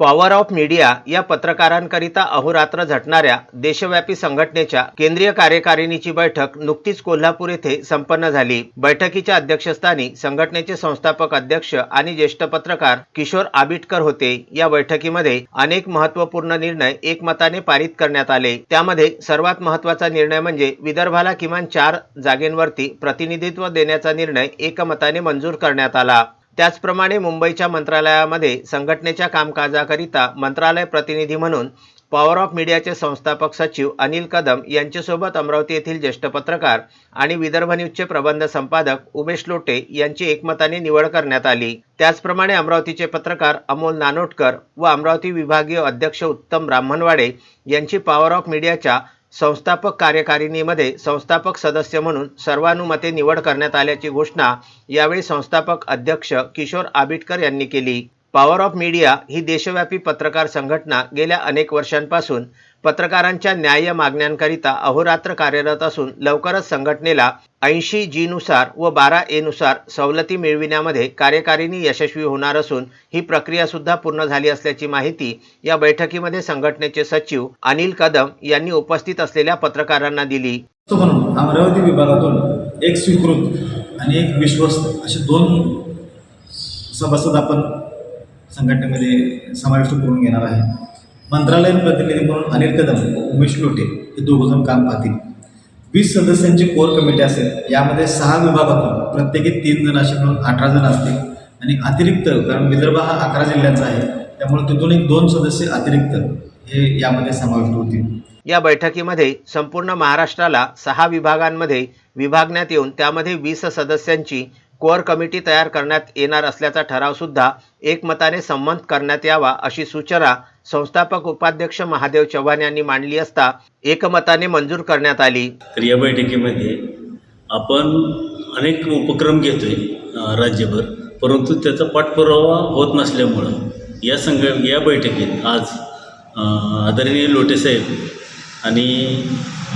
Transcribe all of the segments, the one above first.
Power of media या पत्रकारांकरिता अहोरात्र झटणाऱ्या देशव्यापी संघटनेच्या केंद्रीय कार्यकारिणीची बैठक नुकतीच कोल्हापूर येथे संपन्न झाली. बैठकीच्या अध्यक्षस्थानी संघटनेचे संस्थापक अध्यक्ष आणि ज्येष्ठ पत्रकार किशोर आबिटकर होते. या बैठकीमध्ये अनेक महत्त्वपूर्ण निर्णय एकमताने पारित करण्यात आले. त्यामध्ये सर्वात महत्त्वाचा निर्णय म्हणजे विदर्भाला किमान चार जागेंवरती प्रतिनिधित्व देण्याचा निर्णय एकमताने मंजूर करण्यात आला. त्याचप्रमाणे मुंबईच्या मंत्रालयामध्ये संघटनेच्या कामकाजाकरिता मंत्रालय प्रतिनिधी म्हणून पॉवर ऑफ मीडियाचे संस्थापक सचिव अनिल कदम यांच्यासोबत अमरावती येथील ज्येष्ठ पत्रकार आणि विदर्भ न्यूजचे प्रबंध संपादक उमेश लोटे यांची एकमताने निवड करण्यात आली. त्याचप्रमाणे अमरावतीचे पत्रकार अमोल नानोटकर व अमरावती विभागीय अध्यक्ष उत्तम ब्राह्मणवाडे यांची पॉवर ऑफ मीडियाच्या संस्थापक कार्यकारिणीमध्ये संस्थापक सदस्य म्हणून सर्वानुमते निवड करण्यात आल्याची घोषणा यावेळी संस्थापक अध्यक्ष किशोर आबिटकर यांनी केली. पॉवर ऑफ मीडिया ही देशव्यापी पत्रकार संघटना गेल्या अनेक वर्षांपासून पत्रकारांच्या न्याय्य मागण्यांकरिता अहोरात्र कार्यरत असून लवकरच संघटनेला ऐंशी जी नुसार व बारा एनुसार सवलती मिळविण्यामध्ये कार्यकारिणी यशस्वी होणार असून ही प्रक्रियासुद्धा पूर्ण झाली असल्याची माहिती या बैठकीमध्ये संघटनेचे सचिव अनिल कदम यांनी उपस्थित असलेल्या पत्रकारांना दिली. म्हणून अमरावती विभागातून एक स्वीकृत आणि एक विश्वस्त असे दोन सभासद आपण संघटनेमध्ये समाविष्ट करून घेणार आहे. मंत्रालयीन प्रतिनिधी म्हणून अनिल कदम व उमेश लोटे हे दोघंजण काम पाहतील. वीस सदस्यांची कोर कमिटी असेल यामध्ये सहा विभागातून प्रत्येकी तीन जण असे मिळून अठरा जण असतील आणि अतिरिक्त कारण विदर्भ हा अकरा जिल्ह्यांचा आहे त्यामुळे तिथून एक दोन सदस्य अतिरिक्त हे यामध्ये समाविष्ट होतील. या बैठकीमध्ये संपूर्ण महाराष्ट्राला सहा विभागांमध्ये विभागण्यात येऊन त्यामध्ये वीस सदस्यांची कोअर कमिटी तयार करण्यात येणार असल्याचा ठराव सुद्धा एकमताने संमत करण्यात यावा अशी सूचना संस्थापक उपाध्यक्ष महादेव चव्हाण यांनी मांडली असता एकमताने मंजूर करण्यात आली. तर या बैठकीमध्ये आपण अनेक उपक्रम घेतोय राज्यभर परंतु त्याचा पाठपुरावा होत नसल्यामुळं या संघ या बैठकीत आज आदरणीय लोटे साहेब आणि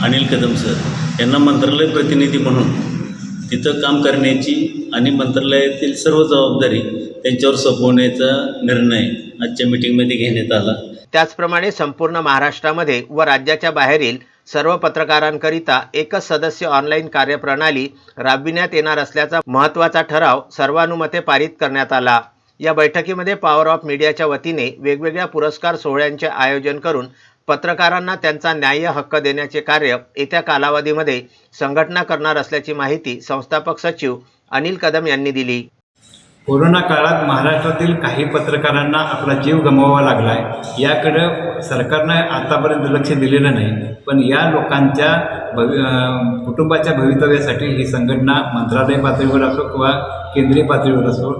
अनिल कदम सर यांना मंत्रालय प्रतिनिधी म्हणून तिथं काम करण्याची आणि मंत्रालयातील सर्व जबाबदारी त्यांच्यावर सोपवण्याचा निर्णय आजच्या मीटिंगमध्ये घेण्यात आला. त्याचप्रमाणे संपूर्ण महाराष्ट्रामध्ये व राज्याच्या बाहेरील सर्व पत्रकारांकरिता एकच सदस्य ऑनलाईन कार्यप्रणाली राबविण्यात येणार असल्याचा महत्त्वाचा ठराव सर्वानुमते पारित करण्यात आला. या बैठकीमध्ये पॉवर ऑफ मीडियाच्या वतीने वेगवेगळ्या पुरस्कार सोहळ्यांचे आयोजन करून पत्रकारांना त्यांचा न्याय्य हक्क देण्याचे कार्य येत्या कालावधीमध्ये संघटना करणार असल्याची माहिती संस्थापक सचिव अनिल कदम यांनी दिली. कोरोना काळात महाराष्ट्रातील काही पत्रकारांना आपला जीव गमवावा लागला आहे याकडं सरकारनं आतापर्यंत लक्ष दिलेलं नाही. पण या लोकांच्या भवि कुटुंबाच्या भवितव्यासाठी ही संघटना मंत्रालय पातळीवर असो किंवा केंद्रीय पातळीवर असो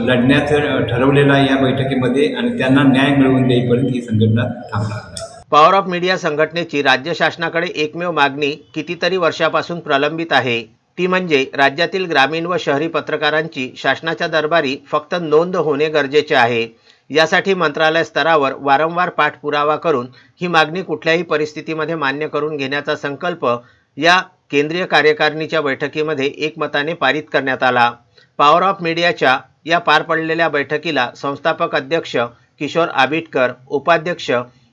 लढण्याचं ठरवलेलं आहे या बैठकीमध्ये आणि त्यांना न्याय मिळवून देईपर्यंत ही संघटना थांबणार नाही. पॉवर ऑफ मीडिया संघटनेची राज्य शासनाकडे एकमेव मागणी कितीतरी वर्षापासून प्रलंबित आहे. ती म्हणजे राज्यातील ग्रामीण व शहरी पत्रकारांची शासनाच्या दरबारी फक्त नोंद होणे गरजेचे आहे. यासाठी मंत्रालय स्तरावर वारंवार पाठपुरावा करून ही मागणी कुठल्याही परिस्थितीमध्ये मान्य करून घेण्याचा संकल्प या केंद्रीय कार्यकारिणीच्या बैठकीमध्ये एकमताने पारित करण्यात आला. पॉवर ऑफ मीडियाच्या या पार पडलेल्या बैठकीला संस्थापक अध्यक्ष किशोर आबिटकर उपाध्यक्ष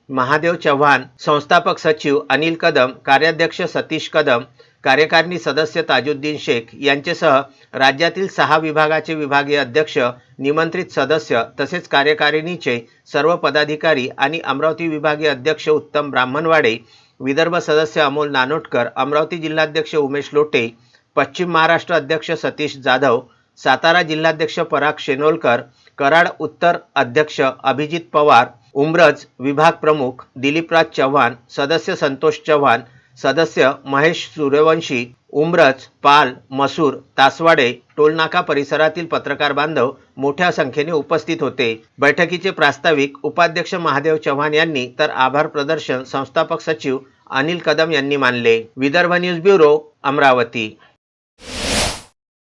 महादेव चव्हाण संस्थापक सचिव अनिल कदम कार्याध्यक्ष सतीश कदम कार्यकारिणी सदस्य ताजुद्दीन शेख यांचेसह राज्यातील सहा विभागाचे विभागीय अध्यक्ष निमंत्रित सदस्य तसेच कार्यकारिणीचे सर्व पदाधिकारी आणि अमरावती विभागीय अध्यक्ष उत्तम ब्राह्मणवाडे विदर्भ सदस्य अमोल नानोटकर अमरावती जिल्हाध्यक्ष उमेश लोटे पश्चिम महाराष्ट्र अध्यक्ष सतीश जाधव सातारा जिल्हाध्यक्ष पराग शेनोलकर कराड उत्तर अध्यक्ष अभिजित पवार उमरज विभाग प्रमुख दिलीपराज चव्हाण सदस्य संतोष चव्हाण सदस्य महेश सूर्यवंशी उमरज पाल मसूर तासवाडे टोलनाका परिसरातील पत्रकार बांधव मोठ्या संख्येने उपस्थित होते. बैठकीचे प्रास्ताविक उपाध्यक्ष महादेव चव्हाण यांनी तर आभार प्रदर्शन संस्थापक सचिव अनिल कदम यांनी मानले. Vidarbha news bureau Amravati.